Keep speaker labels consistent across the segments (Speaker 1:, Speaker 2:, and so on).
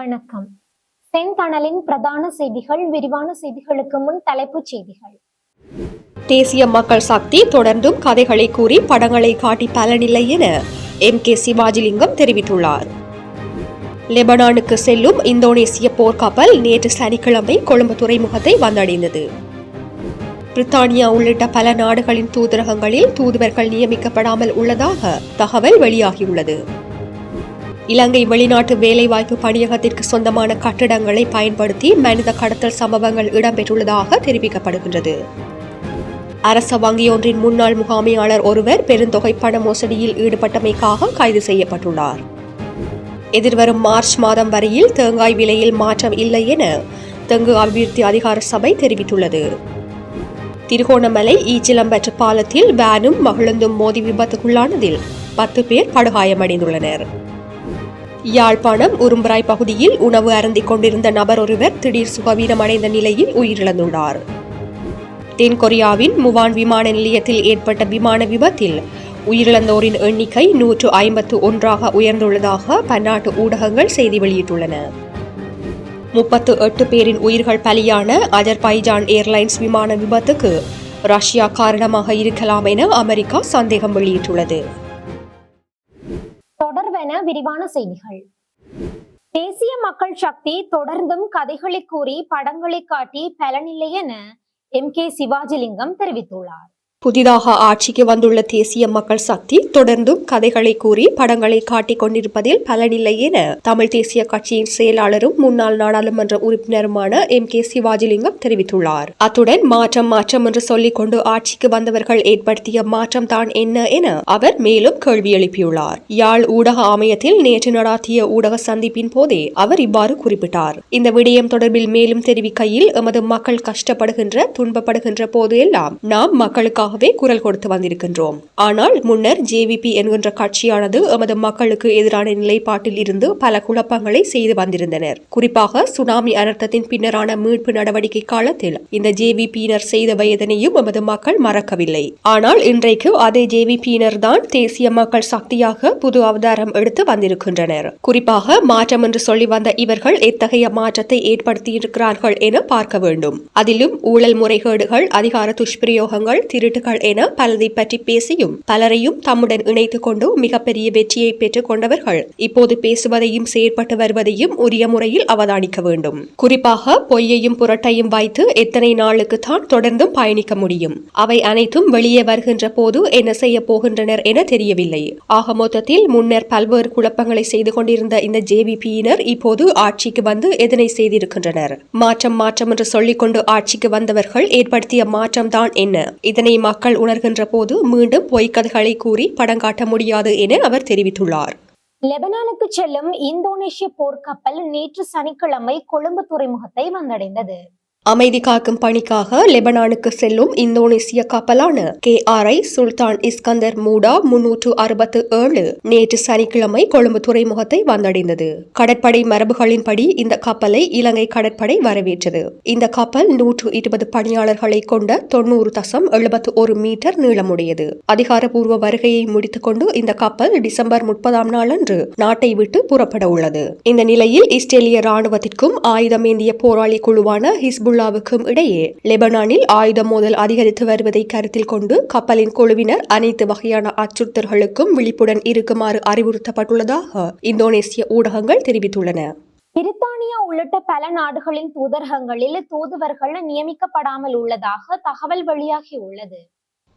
Speaker 1: வணக்கம். செந்தணலின் பிரதான செய்திகள் விரிவான செய்திகளுக்கு முன் தலைப்புச் செய்திகள்.
Speaker 2: தேசிய மக்கள் சக்தி தொடர்ந்தும் கதைகளை கூறி படங்களை காட்டி பலனில்லை என எம் கே சிவாஜிலிங்கம் தெரிவித்துள்ளார். லெபனானுக்கு செல்லும் இந்தோனேசிய போர்க்கப்பல் நேற்று சனிக்கிழமை கொழும்பு துறைமுகத்தை வந்தடைந்தது. பிரித்தானியா உள்ளிட்ட பல நாடுகளின் தூதரகங்களில் தூதுவர்கள் நியமிக்கப்படாமல் உள்ளதாக தகவல் வெளியாகியுள்ளது. இலங்கை வெளிநாட்டு வேலைவாய்ப்பு பணியகத்திற்கு சொந்தமான கட்டிடங்களை பயன்படுத்தி மனித கடத்தல் சம்பவங்கள் இடம்பெற்றுள்ளதாக தெரிவிக்கப்படுகின்றது. அரச வங்கியொன்றின் முன்னாள் முகாமையாளர் ஒருவர் பெருந்தொகை பண மோசடியில் ஈடுபட்டமைக்காக கைது செய்யப்பட்டுள்ளார். எதிர்வரும் மார்ச் மாதம் வரையில் தேங்காய் விலையில் மாற்றம் இல்லை என தெங்கு அபிவிருத்தி அதிகார சபை தெரிவித்துள்ளது. திருகோணமலை ஈச்சிலம்பற்று பாலத்தில் வேனும் மகிழ்ந்தும் மோதி விபத்துக்குள்ளானதில் பத்து பேர் படுகாயமடைந்துள்ளனர். யாழ்ப்பாணம் உரும்பராய் பகுதியில் உணவு அருந்திக் கொண்டிருந்த நபர் ஒருவர் திடீர் சுகவீனமடைந்த நிலையில் உயிரிழந்துள்ளார். தென்கொரியாவின் முவான் விமான நிலையத்தில் ஏற்பட்ட விமான விபத்தில் உயிரிழந்தோரின் எண்ணிக்கை நூற்று ஐம்பத்து ஒன்றாக உயர்ந்துள்ளதாக பன்னாட்டு ஊடகங்கள் செய்தி வெளியிட்டுள்ளன. முப்பத்து எட்டு பேரின் உயிர்கள் பலியான அஜர்பைஜான் ஏர்லைன்ஸ் விமான விபத்துக்கு ரஷ்யா காரணமாக இருக்கலாம் என அமெரிக்கா சந்தேகம் வெளியிட்டுள்ளது.
Speaker 1: தொடர்வென விரிவான செய்திகள். தேசிய மக்கள் சக்தி தொடர்ந்தும் கதைகளை கூறி படங்களை காட்டி பலனில்லை என எம் கே சிவாஜிலிங்கம் தெரிவித்துள்ளார்.
Speaker 2: புதிதாக ஆட்சிக்கு வந்துள்ள தேசிய மக்கள் சக்தி தொடர்ந்தும் கதைகளை கூறி படங்களை காட்டிக் கொண்டிருப்பதில் பலனில்லை என தமிழ் தேசிய கட்சியின் செயலாளரும் முன்னாள் நாடாளுமன்ற உறுப்பினருமான எம் கே சிவாஜிலிங்கம் தெரிவித்துள்ளார். அத்துடன் மாற்றம் மாற்றம் என்று சொல்லிக் கொண்டு ஆட்சிக்கு வந்தவர்கள் ஏற்படுத்திய மாற்றம் தான் என்ன என அவர் மேலும் கேள்வி எழுப்பியுள்ளார். யாழ் ஊடக ஆணையத்தில் நேற்று நடாத்திய ஊடக சந்திப்பின் போதே அவர் இவ்வாறு குறிப்பிட்டார். இந்த விடயம் தொடர்பில் மேலும் தெரிவிக்கையில் எமது மக்கள் கஷ்டப்படுகின்ற துன்பப்படுகின்ற போது எல்லாம் நாம் மக்களுக்காகவே குரல் கொடுத்து வந்திருக்கின்றோம். ஆனால் முன்னர் ஜேவிபி என்கின்ற கட்சியானது எமது மக்களுக்கு எதிரான நிலைப்பாட்டில் இருந்து பல குழப்பங்களை செய்து வந்திருந்தனர். குறிப்பாக சுனாமி அனர்த்தத்தின் பின்னரான மீட்பு நடவடிக்கை காலத்தில் இந்த ஜேவிபியினர் செய்த வயதனையும் எமது மக்கள் மறக்கவில்லை. ஆனால் இன்றைக்கு அதே ஜேவிபியினர் தான் தேசிய மக்கள் சக்தியாக புது அவதாரம் எடுத்து வந்திருக்கின்றனர். குறிப்பாக மாற்றம் என்று சொல்லி வந்த இவர்கள் எத்தகைய மாற்றத்தை ஏற்படுத்தியிருக்கிறார்கள் என பார்க்க வேண்டும். அதிலும் ஊழல் முறைகேடுகள் அதிகார துஷ்பிரயோகங்கள் திருட்டு திருட்டுகள் என பலதை பற்றி பேசியும் பலரையும் தம்முடன் இணைத்துக் கொண்டு மிகப்பெரிய வெற்றியை பெற்றுக் கொண்டவர்கள். இப்போது பேசுவதையும் செயற்பட்டு வருவதையும் உரிய முறையில் அவதானிக்க வேண்டும். குறிப்பாக பொய்யையும் புரட்டையும் வைத்து எத்தனை நாளுக்கு தான் தொடர்ந்தும் பயணிக்க முடியும். அவை அனைத்தும் வெளியே வருகின்ற போது என்ன செய்ய போகின்றனர் என தெரியவில்லை. ஆக மொத்தத்தில் முன்னர் பல்வேறு குழப்பங்களை செய்து கொண்டிருந்த இந்த ஜேபிபியினர் இப்போது ஆட்சிக்கு வந்து எதனை செய்திருக்கின்றனர்? மாற்றம் மாற்றம் என்று சொல்லிக்கொண்டு ஆட்சிக்கு வந்தவர்கள் ஏற்படுத்திய மாற்றம் தான் என்ன? இதனை மக்கள் உணர்கின்ற போது மீண்டும் பொய்க்கதைகளை கூறி படம் காட்ட முடியாது என அவர் தெரிவித்துள்ளார்.
Speaker 1: லெபனானுக்கு செல்லும் இந்தோனேஷிய போர்க்கப்பல் நேற்று சனிக்கிழமை கொழும்பு துறைமுகத்தை வந்தடைந்தது.
Speaker 2: அமைதி காக்கும் பணிக்காக லெபனானுக்கு செல்லும் இந்தோனேசிய கப்பலான K R I Sultan Iskandar Muda முன்னூற்று அறுபத்து ஏழு நேற்று சனிக்கிழமை கொழும்பு துறைமுகத்தை வந்தடைந்தது. கடற்படை மரபுகளின்படி இந்த கப்பலை இலங்கை கடற்படை வரவேற்றது. இந்த கப்பல் நூற்று இருபது பணியாளர்களை கொண்ட தொன்னூறு தசம் எழுபத்து ஒரு மீட்டர் நீளமுடையது. அதிகாரப்பூர்வ வருகையை முடித்துக்கொண்டு இந்த கப்பல் டிசம்பர் முப்பதாம் நாளன்று நாட்டை விட்டு புறப்பட உள்ளது. இந்த நிலையில் இஸ்ரேலிய ராணுவத்திற்கும் ஆயுதமேந்திய போராளி குழுவான ஹிஸ்பு ஹிஸ்புல்லாவுக்கும் இடையே லெபனானில் ஆயுத மோதல் அதிகரித்து வருவதை கருத்தில் கொண்டு கப்பலின் குழுவினர் அனைத்து வகையான அச்சுறுத்தல்களுக்கும் விழிப்புடன் இருக்குமாறு அறிவுறுத்தப்பட்டுள்ளதாக இந்தோனேசிய ஊடகங்கள் தெரிவித்துள்ளன.
Speaker 1: பிரித்தானியா உள்ளிட்ட பல நாடுகளின் தூதரகங்களில் தூதுவர்கள் நியமிக்கப்படாமல் உள்ளதாக தகவல் வெளியாகி உள்ளது.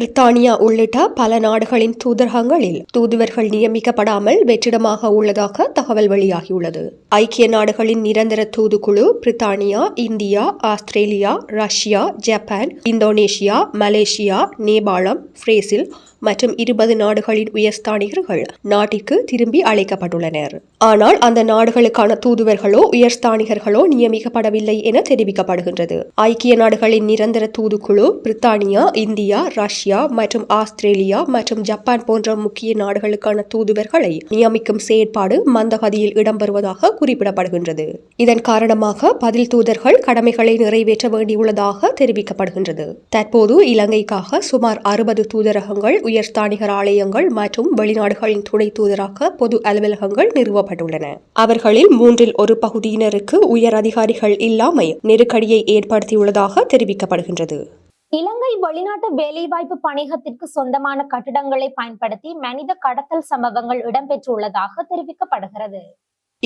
Speaker 2: பிரித்தானியா உள்ளிட்ட பல நாடுகளின் தூதரகங்களில் தூதுவர்கள் நியமிக்கப்படாமல் வெற்றிடமாக உள்ளதாக தகவல் வெளியாகியுள்ளது. ஐக்கிய நாடுகளின் நிரந்தர தூதுக்குழு பிரித்தானியா India Australia Russia Japan Indonesia Malaysia நேபாளம் பிரேசில் மற்றும் இருபது நாடுகளின் உயர்ஸ்தானிகர்கள் நாட்டிற்கு திரும்பி அழைக்கப்பட்டுள்ளனர். ஆனால் அந்த நாடுகளுக்கான தூதுவர்களோ உயர்ஸ்தானிகர்களோ நியமிக்கப்படவில்லை என தெரிவிக்கப்படுகின்றது. ஐக்கிய நாடுகளின் நிரந்தர தூதுக்குழு பிரித்தானியா இந்தியா ரஷ்யா மற்றும் ஆஸ்திரேலியா மற்றும் ஜப்பான் போன்ற முக்கிய நாடுகளுக்கான தூதுவர்களை நியமிக்கும் செயற்பாடு மந்தகதியில் இடம்பெறுவதாக குறிப்பிடப்படுகின்றது. இதன் காரணமாக பதில் தூதர்கள் கடமைகளை நிறைவேற்ற வேண்டியுள்ளதாக தெரிவிக்கப்படுகின்றது. தற்போது இலங்கைக்காக சுமார் அறுபது தூதரகங்கள் உயர் ஸ்தானிகர் ஆலயங்கள் மற்றும் வெளிநாடுகளின் துணை தூதராக பொது அலுவலகங்கள் நிறுவப்பட்டுள்ளன. அவர்களில் மூன்றில் ஒரு பகுதியினருக்கு உயர் அதிகாரிகள் இல்லாமை நெருக்கடியை ஏற்படுத்தியுள்ளதாக தெரிவிக்கப்படுகின்றது.
Speaker 1: இலங்கை வெளிநாட்டு வேலைவாய்ப்பு பணியகத்திற்கு சொந்தமான கட்டிடங்களை பயன்படுத்தி மனித கடத்தல் சம்பவங்கள் இடம்பெற்றுள்ளதாக தெரிவிக்கப்படுகிறது.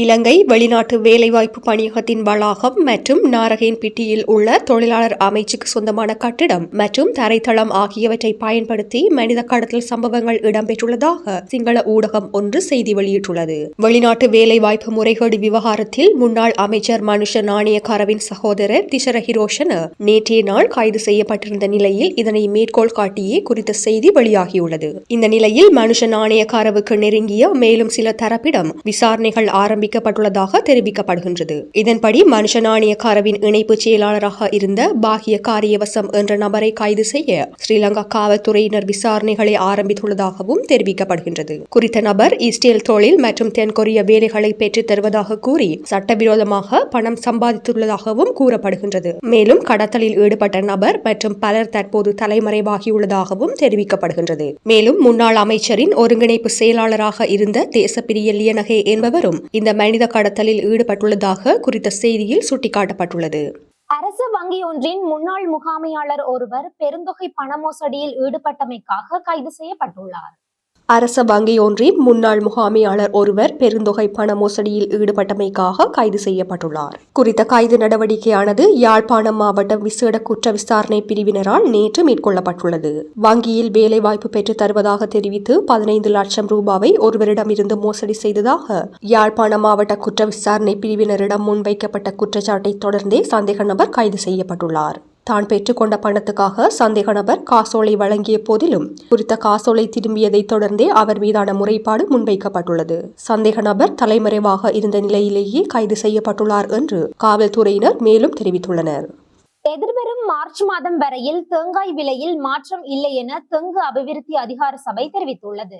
Speaker 2: இலங்கை வெளிநாட்டு வேலைவாய்ப்பு பணியகத்தின் வளாகம் மற்றும் நாரகேன்பிட்டியில் உள்ள தொழிலாளர் அமைச்சுக்கு சொந்தமான கட்டிடம் மற்றும் தரைத்தளம் ஆகியவற்றை பயன்படுத்தி மனித கடத்தல் சம்பவங்கள் இடம்பெற்றுள்ளதாக சிங்கள ஊடகம் ஒன்று செய்தி வெளியிட்டுள்ளது. வெளிநாட்டு வேலைவாய்ப்பு முறைகேடு விவகாரத்தில் முன்னாள் அமைச்சர் மனுஷ நாணயக்காரவின் சகோதரர் திஷர ஹிரோஷன நேற்றைய நாள் கைது செய்யப்பட்டிருந்த நிலையில் இதனை மேற்கோள் காட்டியே குறித்த செய்தி வெளியாகியுள்ளது. இந்த நிலையில் மனுஷ நாணயக்காரவுக்கு நெருங்கிய மேலும் சில தரப்பிடம் விசாரணைகள் ஆரம்பிக்கப்பட்டுள்ளதாக தெரிவிக்கப்படுகின்றது. இதன்படி மனுஷ நாணயக்காரவின் இணைப்பு செயலாளராக இருந்த பாகிய காரியவசம் என்ற நபரை கைது செய்ய ஸ்ரீலங்கா காவல்துறையினர் விசாரணைகளை ஆரம்பித்துள்ளதாகவும் தெரிவிக்கப்படுகின்றது. குறித்த நபர் இஸ்ரேல் தொழில் மற்றும் தென்கொரிய வேலைகளை பெற்றுத் தருவதாக கூறி சட்டவிரோதமாக பணம் சம்பாதித்துள்ளதாகவும் கூறப்படுகின்றது. மேலும் கடத்தலில் ஈடுபட்ட நபர் மற்றும் பலர் தற்போது தலைமறைவாகியுள்ளதாகவும் தெரிவிக்கப்படுகின்றது. மேலும் முன்னாள் அமைச்சரின் ஒருங்கிணைப்பு செயலாளராக இருந்த தேசப்பிரிய லியனகே என்பவரும் இந்த மனித கடத்தலில் ஈடுபட்டுள்ளதாக குறித்த செய்தியில் சுட்டிக்காட்டப்பட்டுள்ளது.
Speaker 1: அரசு வங்கி ஒன்றின் முன்னாள் முகாமையாளர் ஒருவர் பெருந்தொகை பண மோசடியில் ஈடுபட்டமைக்காக கைது செய்யப்பட்டுள்ளார்.
Speaker 2: அரச வங்கி ஒன்றின் முன்னாள் முகாமையாளர் ஒருவர் பெருந்தொகை பண மோசடியில் ஈடுபட்டமைக்காக கைது செய்யப்பட்டுள்ளார். குறித்த கைது நடவடிக்கையானது யாழ்ப்பாணம் மாவட்ட விசேட குற்ற விசாரணை பிரிவினரால் நேற்று மேற்கொள்ளப்பட்டுள்ளது. வங்கியில் வேலைவாய்ப்பு பெற்றுத் தருவதாக தெரிவித்து பதினைந்து லட்சம் ரூபாவை ஒருவரிடமிருந்து மோசடி செய்ததாக யாழ்ப்பாணம் மாவட்ட குற்ற விசாரணை பிரிவினரிடம் முன்வைக்கப்பட்ட குற்றச்சாட்டை தொடர்ந்தே சந்தேக நபர் கைது செய்யப்பட்டுள்ளார். தான் பெற்றுக்கொண்ட பணத்துக்காக சந்தேக நபர் காசோலை வழங்கிய போதிலும் குறித்த காசோலை திரும்பியதை தொடர்ந்தே அவர் மீதான முறைப்பாடு முன்வைக்கப்பட்டுள்ளது. சந்தேக நபர் தலைமறைவாக இருந்த நிலையிலேயே கைது செய்யப்பட்டுள்ளார் என்று காவல்துறையினர் மேலும் தெரிவித்துள்ளனர்.
Speaker 1: எதிர்வரும் மார்ச் மாதம் வரையில் தேங்காய் விலையில் மாற்றம் இல்லை என தெங்கு அபிவிருத்தி அதிகார சபை தெரிவித்துள்ளது.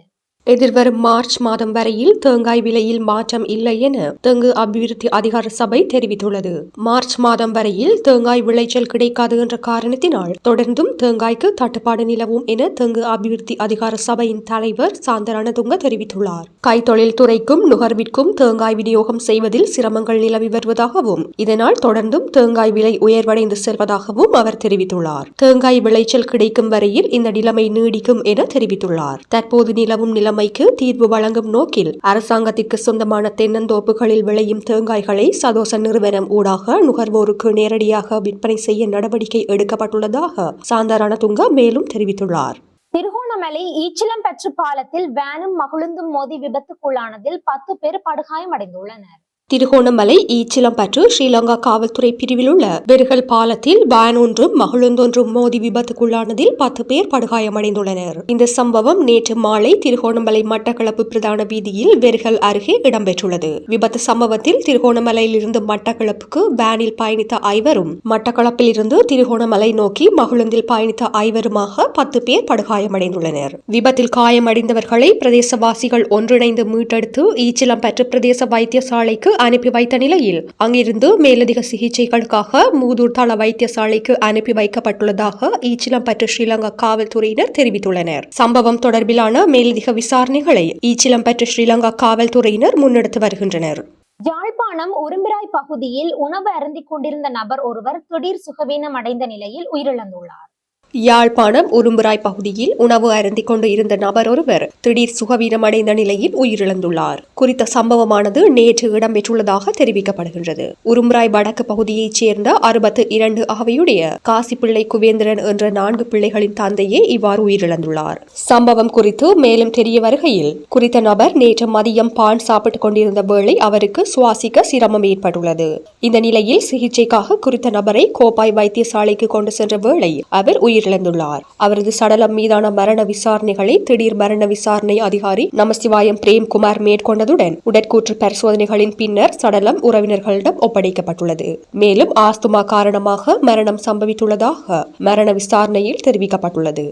Speaker 2: எதிர்வரும் மார்ச் மாதம் வரையில் தேங்காய் விலையில் மாற்றம் இல்லை என தெங்கு அபிவிருத்தி அதிகார சபை தெரிவித்துள்ளது. மார்ச் மாதம் வரையில் தேங்காய் விளைச்சல் கிடைக்காது என்ற காரணத்தினால் தொடர்ந்தும் தேங்காய்க்கு தட்டுப்பாடு நிலவும் என தெங்கு அபிவிருத்தி அதிகார சபையின் தலைவர் சாந்தரணதுங்க தெரிவித்துள்ளார். கைத்தொழில் துறைக்கும் நுகர்விற்கும் தேங்காய் விநியோகம் செய்வதில் சிரமங்கள் நிலவி வருவதாகவும் இதனால் தொடர்ந்தும் தேங்காய் விலை உயர்வடைந்து செல்வதாகவும் அவர் தெரிவித்துள்ளார். தேங்காய் விளைச்சல் கிடைக்கும் வரையில் இந்த நிலைமை நீடிக்கும் என தெரிவித்துள்ளார். தற்போது நிலவும் நிலம் நிலைமைக்கு தீர்வு வழங்கும் நோக்கில் அரசாங்கத்திற்கு சொந்தமான தென்னந்தோப்புகளில் விளையும் தேங்காய்களை சதோச நிறுவனம் ஊடாக நுகர்வோருக்கு நேரடியாக விற்பனை செய்ய நடவடிக்கை எடுக்கப்பட்டுள்ளதாக சாந்தாரணதுங்க மேலும் தெரிவித்துள்ளார்.
Speaker 1: திருகோணமலை ஈச்சிலம்பற்று பாலத்தில் வேனும் மகிழுந்தும் மோதி விபத்துக்குள்ளானதில் பத்து பேர் படுகாயமடைந்துள்ளனர்.
Speaker 2: திருகோணமலை ஈச்சிலம்பற்று ஸ்ரீலங்கா காவல்துறை பிரிவில் உள்ள வெறுகல் பாலத்தில் வேன் ஒன்றும் மகிழுந்தொன்றும் மோதி விபத்துக்குள்ளானதில் பத்து பேர் படுகாயமடைந்துள்ளனர். இந்த சம்பவம் நேற்று மாலை திருகோணமலை மட்டக்களப்பு பிரதான வீதியில் வெறுகல் அருகே இடம்பெற்றுள்ளது. விபத்து சம்பவத்தில் திருகோணமலையில் இருந்து மட்டக்களப்புக்கு வேனில் பயணித்த ஐவரும் மட்டக்களப்பில் இருந்து திருகோணமலை நோக்கி மகிழுந்தில் பயணித்த ஐவருமாக பத்து பேர் படுகாயமடைந்துள்ளனர். விபத்தில் காயமடைந்தவர்களை பிரதேசவாசிகள் ஒன்றிணைந்து மீட்டெடுத்து ஈச்சிலம்பற்று பிரதேச வைத்தியசாலைக்கு அனுப்பி வைத்த நிலையில் அங்கிருந்து மேலதிக சிகிச்சைகளுக்காக மூதூர் தள வைத்தியசாலைக்கு அனுப்பி வைக்கப்பட்டுள்ளதாக ஈச்சிலம்பற்று ஸ்ரீலங்கா காவல்துறையினர் தெரிவித்துள்ளனர். சம்பவம் தொடர்பிலான மேலதிக விசாரணைகளை ஈச்சிலம்பற்று ஸ்ரீலங்கா காவல்துறையினர் முன்னெடுத்து வருகின்றனர்.
Speaker 1: யாழ்ப்பாணம் உரும்பிராய் பகுதியில் உணவு அருந்திக் கொண்டிருந்த நபர் ஒருவர் திடீர் சுகவீனம் அடைந்த நிலையில் உயிரிழந்துள்ளார்.
Speaker 2: யாழ்ப்பாணம் உரும்புராய் பகுதியில் உணவு அருந்திக் கொண்டு இருந்த நபர் ஒருவர் திடீர் சுகவீனமடைந்த நிலையில் உயிரிழந்துள்ளார். குறித்த சம்பவமானது நேற்று இடம்பெற்றுள்ளதாக தெரிவிக்கப்படுகின்றது. உரும்புராய் வடக்கு பகுதியைச் சேர்ந்த அறுபத்து இரண்டு அகவையுடைய காசிப்பிள்ளை குவேந்திரன் என்ற நான்கு பிள்ளைகளின் தந்தையே இவ்வாறு உயிரிழந்துள்ளார். சம்பவம் குறித்து மேலும் தெரிய வருகையில் குறித்த நபர் நேற்று மதியம் பான் சாப்பிட்டுக் கொண்டிருந்த வேளை அவருக்கு சுவாசிக்க சிரமம் ஏற்பட்டுள்ளது. இந்த நிலையில் சிகிச்சைக்காக குறித்த நபரை கோப்பாய் வைத்தியசாலைக்கு கொண்டு சென்ற வேளை அவர் உயிரிழந்துள்ளார். அவரது சடலம் மீதான மரண விசாரணைகளை திடீர் மரண விசாரணை அதிகாரி நமசிவாயம் பிரேம்குமார் மேற்கொண்டதுடன் உடற்கூற்று பரிசோதனைகளின் பின்னர் சடலம் உறவினர்களிடம் ஒப்படைக்கப்பட்டுள்ளது. மேலும் ஆஸ்துமா காரணமாக மரணம் சம்பவித்துள்ளதாக மரண விசாரணையில் தெரிவிக்கப்பட்டுள்ளது.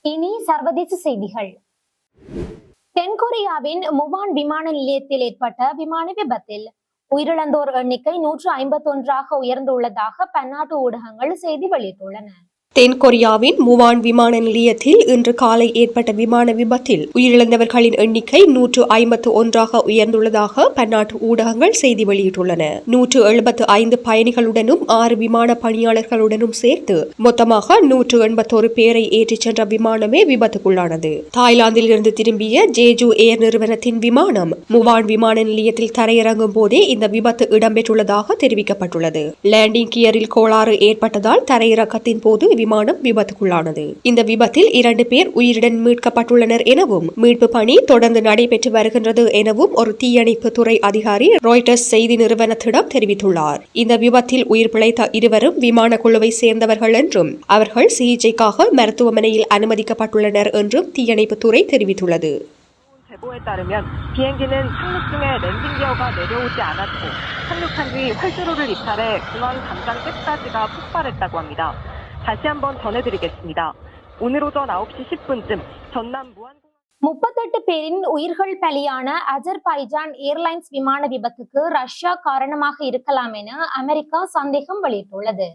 Speaker 1: இனி சர்வதேச செய்திகள். தென்கொரியாவின் முவான் விமான நிலையத்தில் ஏற்பட்ட விமான விபத்தில் உயிரிழந்தோர் எண்ணிக்கை நூற்று ஐம்பத்தொன்றாக உயர்ந்துள்ளதாக பன்னாட்டு ஊடகங்கள் செய்தி வெளியிட்டுள்ளன.
Speaker 2: தென்கொரியாவின் முவான் விமான நிலையத்தில் இன்று காலை ஏற்பட்ட விமான விபத்தில் உயிரிழந்தவர்களின் எண்ணிக்கை நூற்று ஐம்பத்து ஒன்றாக உயர்ந்துள்ளதாக பன்னாட்டு ஊடகங்கள் செய்தி வெளியிட்டுள்ளன. நூற்று எழுபத்து ஐந்து பயணிகளுடனும் ஆறு விமான பணியாளர்களுடனும் சேர்த்து மொத்தமாக நூற்று எண்பத்தோரு பேரை ஏற்றிச் சென்ற விமானமே விபத்துக்குள்ளானது. தாய்லாந்தில் இருந்து திரும்பிய ஜேஜு ஏர் நிறுவனத்தின் விமானம் முவான் விமான நிலையத்தில் தரையிறங்கும் போதே இந்த விபத்து இடம்பெற்றுள்ளதாக தெரிவிக்கப்பட்டுள்ளது. லேண்டிங் கியரில் கோளாறு ஏற்பட்டதால் தரையிறக்கத்தின் போது விமானம் விபத்துக்குள்ளானது இந்த விபத்தில் இரண்டு பேர் உயிருடன் மீட்கப்பட்டுள்ளனர் எனவும் மீட்பு பணி தொடர்ந்து நடைபெற்று வருகின்றது எனவும் ஒரு தீயணைப்பு துறை அதிகாரி ராய்டர்ஸ் செய்தி நிறுவனத்திடம் தெரிவித்துள்ளார் இந்த விபத்தில் உயிர் பிழைத்த இருவரும் விமான குழுவை சேர்ந்தவர்கள் என்றும் அவர்கள் சிகிச்சைக்காக மருத்துவமனையில் அனுமதிக்கப்பட்டுள்ளனர் என்றும் தீயணைப்பு துறை தெரிவித்துள்ளது
Speaker 3: 제보에 따르면 비행기는 착륙 중에 랜딩 기어가 내려오지 않았고 착륙한 뒤 활주로를 이탈해 공항 담장 잭까지가 폭발했다고 합니다. 다시 한번 전해드리겠습니다. 오늘 오전 9시 10분쯤 전남 무안
Speaker 1: முப்பத்தெட்டு பேரின் உயிர்கள் பலியான அஜர்பைஜான் ஏர்லைன்ஸ் விமான விபத்துக்கு ரஷ்யா காரணமாக இருக்கலாம் என அமெரிக்கா சந்தேகம் வெளியிட்டுள்ளது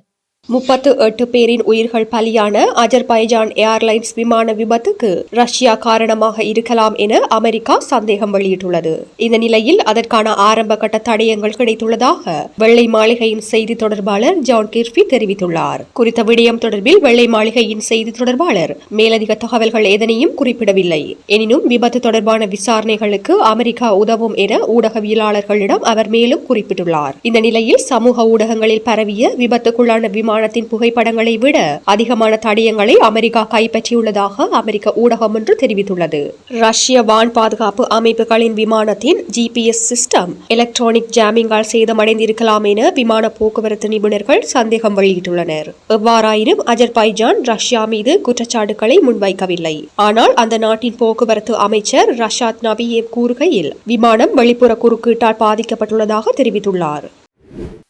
Speaker 2: முப்பத்து எட்டு பேரின் உயிர்கள் பலியான அஜர்பைஜான் ஏர்லைன்ஸ் விமான விபத்துக்கு ரஷ்யா காரணமாக இருக்கலாம் என அமெரிக்கா சந்தேகம் வெளியிட்டுள்ளது. இந்த நிலையில் அதற்கான ஆரம்ப கட்ட தடயங்கள் கிடைத்துள்ளதாக வெள்ளை மாளிகையின் செய்தி தொடர்பாளர் ஜான் கிர்பி தெரிவித்துள்ளார். குறித்த விடயம் தொடர்பில் வெள்ளை மாளிகையின் செய்தி தொடர்பாளர் மேலதிக தகவல்கள் எதனையும் குறிப்பிடவில்லை. எனினும் விபத்து தொடர்பான விசாரணைகளுக்கு அமெரிக்கா உதவும் என ஊடகவியலாளர்களிடம் அவர் மேலும் குறிப்பிட்டுள்ளார். இந்த நிலையில் சமூக ஊடகங்களில் பரவிய விபத்துக்குள்ளான விமானத்தின் புகைப்படங்களை விட அதிகமான தடயங்களை அமெரிக்கா கைப்பற்றியுள்ளதாக அமெரிக்க ஊடகம் ஒன்று தெரிவித்துள்ளது. ரஷ்ய வான் பாதுகாப்பு அமைப்புகளின் விமானத்தின் ஜிபிஎஸ் சிஸ்டம் எலக்ட்ரானிக் ஜாமிங்கால் சேதமடைந்திருக்கலாம் என விமான போக்குவரத்து நிபுணர்கள் சந்தேகம் வெளியிட்டுள்ளனர். எவ்வாறாயினும் அஜர்பைஜான் ரஷ்யா மீது குற்றச்சாட்டுகளை முன்வைக்கவில்லை. ஆனால் அந்த நாட்டின் போக்குவரத்து அமைச்சர் ரஷாத் நபியேவ் கூறுகையில் விமானம் வெளிப்புற குறுக்கீட்டால் பாதிக்கப்பட்டுள்ளதாக தெரிவித்துள்ளார்.